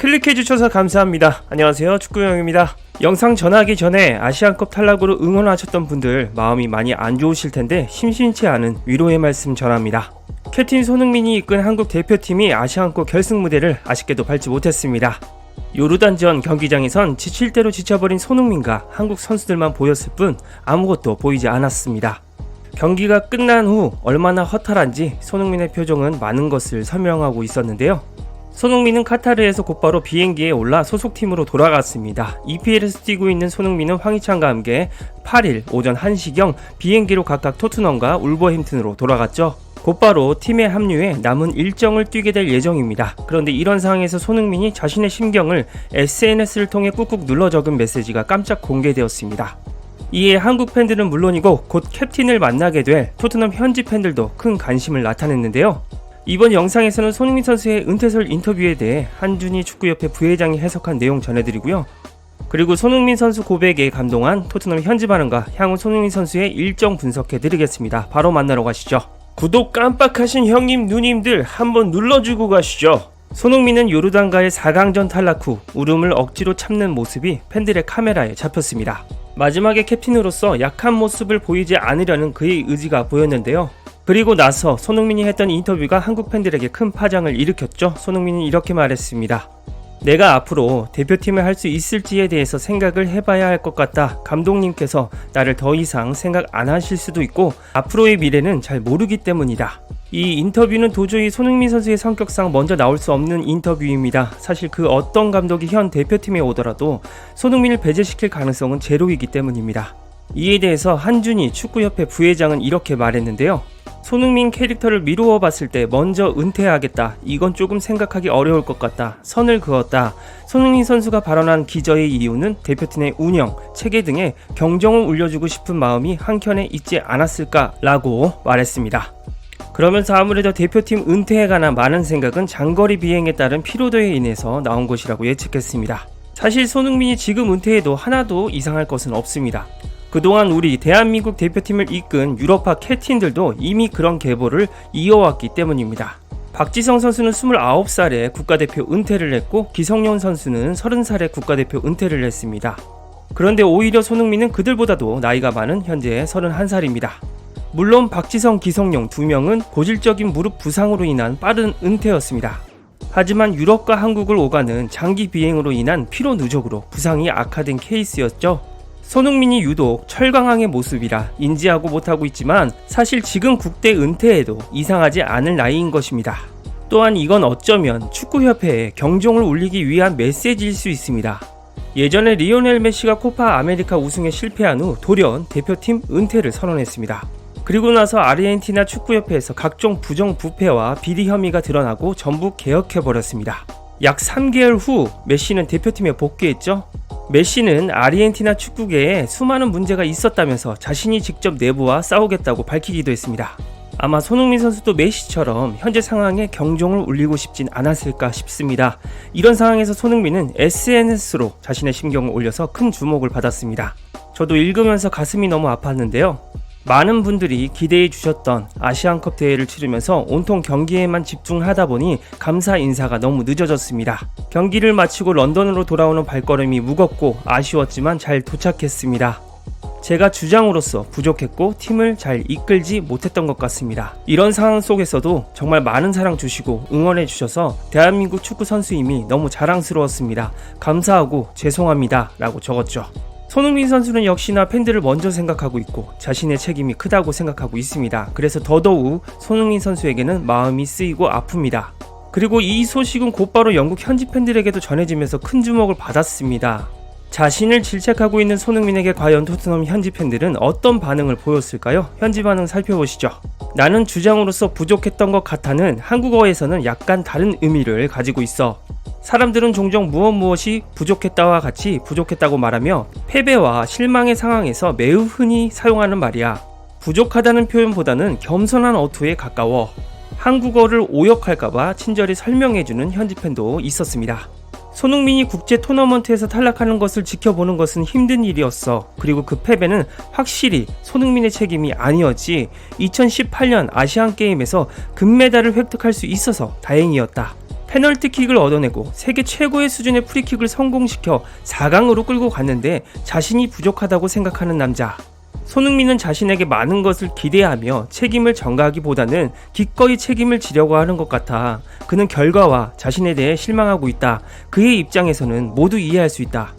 클릭해주셔서 감사합니다. 안녕하세요. 축구형입니다. 영상 전하기 전에 아시안컵 탈락으로 응원하셨던 분들 마음이 많이 안 좋으실 텐데 심심치 않은 위로의 말씀 전합니다. 캡틴 손흥민이 이끈 한국 대표팀이 아시안컵 결승 무대를 아쉽게도 밟지 못했습니다. 요르단전 경기장에선 지칠 대로 지쳐버린 손흥민과 한국 선수들만 보였을 뿐 아무것도 보이지 않았습니다. 경기가 끝난 후 얼마나 허탈한지 손흥민의 표정은 많은 것을 설명하고 있었는데요. 손흥민은 카타르에서 곧바로 비행기에 올라 소속팀으로 돌아갔습니다. EPL에서 뛰고 있는 손흥민은 황희찬과 함께 8일 오전 1시경 비행기로 각각 토트넘과 울버햄튼으로 돌아갔죠. 곧바로 팀에 합류해 남은 일정을 뛰게 될 예정입니다. 그런데 이런 상황에서 손흥민이 자신의 심경을 SNS를 통해 꾹꾹 눌러 적은 메시지가 깜짝 공개되었습니다. 이에 한국 팬들은 물론이고 곧 캡틴을 만나게 될 토트넘 현지 팬들도 큰 관심을 나타냈는데요. 이번 영상에서는 손흥민 선수의 은퇴설 인터뷰에 대해 한준희 축구협회 부회장이 해석한 내용 전해드리고요. 그리고 손흥민 선수 고백에 감동한 토트넘 현지 반응과 향후 손흥민 선수의 일정 분석해드리겠습니다. 바로 만나러 가시죠. 구독 깜빡하신 형님 누님들 한번 눌러주고 가시죠. 손흥민은 요르단과의 4강전 탈락 후 울음을 억지로 참는 모습이 팬들의 카메라에 잡혔습니다. 마지막에 캡틴으로서 약한 모습을 보이지 않으려는 그의 의지가 보였는데요. 그리고 나서 손흥민이 했던 인터뷰가 한국 팬들에게 큰 파장을 일으켰죠. 손흥민은 이렇게 말했습니다. 내가 앞으로 대표팀을 할 수 있을지에 대해서 생각을 해봐야 할 것 같다. 감독님께서 나를 더 이상 생각 안 하실 수도 있고 앞으로의 미래는 잘 모르기 때문이다. 이 인터뷰는 도저히 손흥민 선수의 성격상 먼저 나올 수 없는 인터뷰입니다. 사실 그 어떤 감독이 현 대표팀에 오더라도 손흥민을 배제시킬 가능성은 제로이기 때문입니다. 이에 대해서 한준희 축구협회 부회장은 이렇게 말했는데요. 손흥민 캐릭터를 미루어 봤을 때 먼저 은퇴하겠다. 이건 조금 생각하기 어려울 것 같다. 선을 그었다. 손흥민 선수가 발언한 기저의 이유는 대표팀의 운영, 체계 등의 경종을 울려주고 싶은 마음이 한켠에 있지 않았을까라고 말했습니다. 그러면서 아무래도 대표팀 은퇴에 관한 많은 생각은 장거리 비행에 따른 피로도에 인해서 나온 것이라고 예측했습니다. 사실 손흥민이 지금 은퇴해도 하나도 이상할 것은 없습니다. 그동안 우리 대한민국 대표팀을 이끈 유럽파 캡틴들도 이미 그런 계보를 이어왔기 때문입니다. 박지성 선수는 29살에 국가대표 은퇴를 했고 기성용 선수는 30살에 국가대표 은퇴를 했습니다. 그런데 오히려 손흥민은 그들보다도 나이가 많은 현재 31살입니다. 물론 박지성, 기성용 두 명은 고질적인 무릎 부상으로 인한 빠른 은퇴였습니다. 하지만 유럽과 한국을 오가는 장기 비행으로 인한 피로 누적으로 부상이 악화된 케이스였죠. 손흥민이 유독 철강왕의 모습이라 인지하고 못하고 있지만 사실 지금 국대 은퇴에도 이상하지 않을 나이인 것입니다. 또한 이건 어쩌면 축구협회에 경종을 울리기 위한 메시지일 수 있습니다. 예전에 리오넬 메시가 코파 아메리카 우승에 실패한 후 돌연 대표팀 은퇴를 선언했습니다. 그리고 나서 아르헨티나 축구협회에서 각종 부정 부패와 비리 혐의가 드러나고 전부 개혁해버렸습니다. 약 3개월 후 메시는 대표팀에 복귀했죠. 메시는 아르헨티나 축구계에 수많은 문제가 있었다면서 자신이 직접 내부와 싸우겠다고 밝히기도 했습니다. 아마 손흥민 선수도 메시처럼 현재 상황에 경종을 울리고 싶진 않았을까 싶습니다. 이런 상황에서 손흥민은 SNS로 자신의 심경을 올려서 큰 주목을 받았습니다. 저도 읽으면서 가슴이 너무 아팠는데요. 많은 분들이 기대해 주셨던 아시안컵 대회를 치르면서 온통 경기에만 집중하다 보니 감사 인사가 너무 늦어졌습니다. 경기를 마치고 런던으로 돌아오는 발걸음이 무겁고 아쉬웠지만 잘 도착했습니다. 제가 주장으로서 부족했고 팀을 잘 이끌지 못했던 것 같습니다. 이런 상황 속에서도 정말 많은 사랑 주시고 응원해 주셔서 대한민국 축구 선수임이 너무 자랑스러웠습니다. 감사하고 죄송합니다. 라고 적었죠. 손흥민 선수는 역시나 팬들을 먼저 생각하고 있고 자신의 책임이 크다고 생각하고 있습니다. 그래서 더더욱 손흥민 선수에게는 마음이 쓰이고 아픕니다. 그리고 이 소식은 곧바로 영국 현지 팬들에게도 전해지면서 큰 주목을 받았습니다. 자신을 질책하고 있는 손흥민에게 과연 토트넘 현지 팬들은 어떤 반응을 보였을까요? 현지 반응 살펴보시죠. 나는 주장으로서 부족했던 것 같아는 한국어에서는 약간 다른 의미를 가지고 있어. 사람들은 종종 무엇 무엇이 부족했다와 같이 부족했다고 말하며 패배와 실망의 상황에서 매우 흔히 사용하는 말이야. 부족하다는 표현보다는 겸손한 어투에 가까워 한국어를 오역할까봐 친절히 설명해주는 현지 팬도 있었습니다. 손흥민이 국제 토너먼트에서 탈락하는 것을 지켜보는 것은 힘든 일이었어. 그리고 그 패배는 확실히 손흥민의 책임이 아니었지. 2018년 아시안 게임에서 금메달을 획득할 수 있어서 다행이었다. 페널티킥을 얻어내고 세계 최고의 수준의 프리킥을 성공시켜 4강으로 끌고 갔는데 자신이 부족하다고 생각하는 남자. 손흥민은 자신에게 많은 것을 기대하며 책임을 전가하기보다는 기꺼이 책임을 지려고 하는 것 같아 그는 결과와 자신에 대해 실망하고 있다. 그의 입장에서는 모두 이해할 수 있다.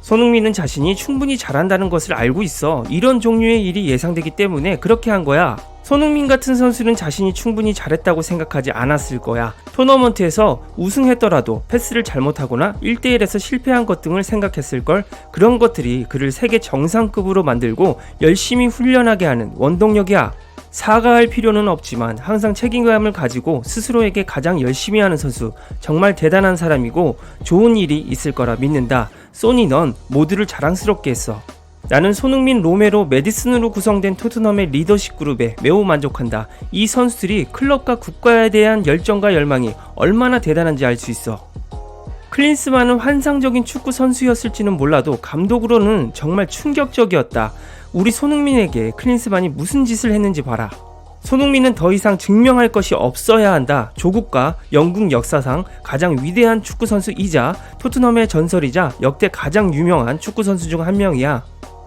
손흥민은 자신이 충분히 잘한다는 것을 알고 있어 이런 종류의 일이 예상되기 때문에 그렇게 한 거야. 손흥민 같은 선수는 자신이 충분히 잘했다고 생각하지 않았을 거야. 토너먼트에서 우승했더라도 패스를 잘못하거나 1대1에서 실패한 것 등을 생각했을 걸 그런 것들이 그를 세계 정상급으로 만들고 열심히 훈련하게 하는 원동력이야. 사과할 필요는 없지만 항상 책임감을 가지고 스스로에게 가장 열심히 하는 선수 정말 대단한 사람이고 좋은 일이 있을 거라 믿는다. 소니 넌 모두를 자랑스럽게 했어. 나는 손흥민, 로메로, 메디슨으로 구성된 토트넘의 리더십 그룹에 매우 만족한다. 이 선수들이 클럽과 국가에 대한 열정과 열망이 얼마나 대단한지 알 수 있어. 클린스만은 환상적인 축구 선수였을지는 몰라도 감독으로는 정말 충격적이었다. 우리 손흥민에게 클린스만이 무슨 짓을 했는지 봐라. 손흥민은 더 이상 증명할 것이 없어야 한다. 조국과 영국 역사상 가장 위대한 축구 선수이자 토트넘의 전설이자 역대 가장 유명한 축구 선수 중 한 명이야.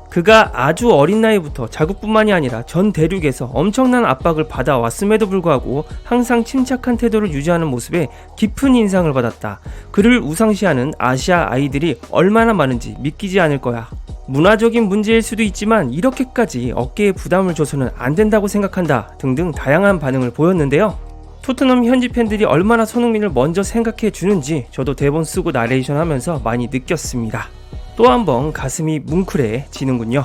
그가 아주 어린 나이부터 자국뿐만이 아니라 전 대륙에서 엄청난 압박을 받아왔음에도 불구하고 항상 침착한 태도를 유지하는 모습에 깊은 인상을 받았다. 그를 우상시하는 아시아 아이들이 얼마나 많은지 믿기지 않을 거야. 문화적인 문제일 수도 있지만 이렇게까지 어깨에 부담을 줘서는 안 된다고 생각한다 등등 다양한 반응을 보였는데요. 토트넘 현지 팬들이 얼마나 손흥민을 먼저 생각해 주는지 저도 대본 쓰고 나레이션 하면서 많이 느꼈습니다. 또 한 번 가슴이 뭉클해지는군요.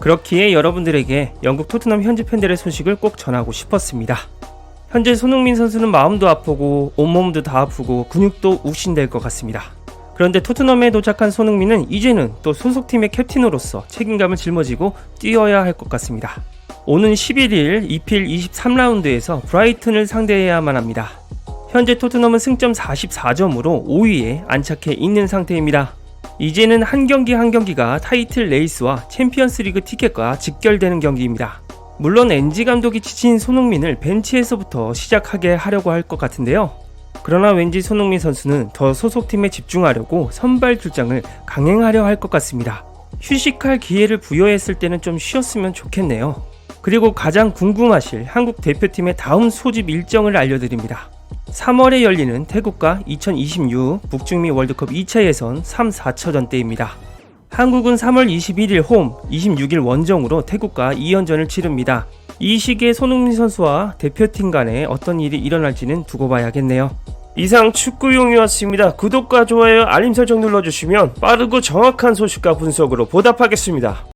그렇기에 여러분들에게 영국 토트넘 현지 팬들의 소식을 꼭 전하고 싶었습니다. 현재 손흥민 선수는 마음도 아프고 온몸도 다 아프고 근육도 욱신될 것 같습니다. 그런데 토트넘에 도착한 손흥민은 이제는 또 소속팀의 캡틴으로서 책임감을 짊어지고 뛰어야 할 것 같습니다. 오는 11일 EPL 23라운드에서 브라이튼을 상대해야만 합니다. 현재 토트넘은 승점 44점으로 5위에 안착해 있는 상태입니다. 이제는 한 경기 한 경기가 타이틀 레이스와 챔피언스 리그 티켓과 직결되는 경기입니다. 물론 NG 감독이 지친 손흥민을 벤치에서부터 시작하게 하려고 할 것 같은데요. 그러나 왠지 손흥민 선수는 더 소속팀에 집중하려고 선발 출장을 강행하려 할 것 같습니다. 휴식할 기회를 부여했을 때는 좀 쉬었으면 좋겠네요. 그리고 가장 궁금하실 한국 대표팀의 다음 소집 일정을 알려드립니다. 3월에 열리는 태국과 2026 북중미 월드컵 2차 예선 3, 4차전 때입니다. 한국은 3월 21일 홈, 26일 원정으로 태국과 2연전을 치릅니다. 이 시기에 손흥민 선수와 대표팀 간에 어떤 일이 일어날지는 두고 봐야겠네요. 이상 축구 용이었습니다. 구독과 좋아요, 알림 설정 눌러주시면 빠르고 정확한 소식과 분석으로 보답하겠습니다.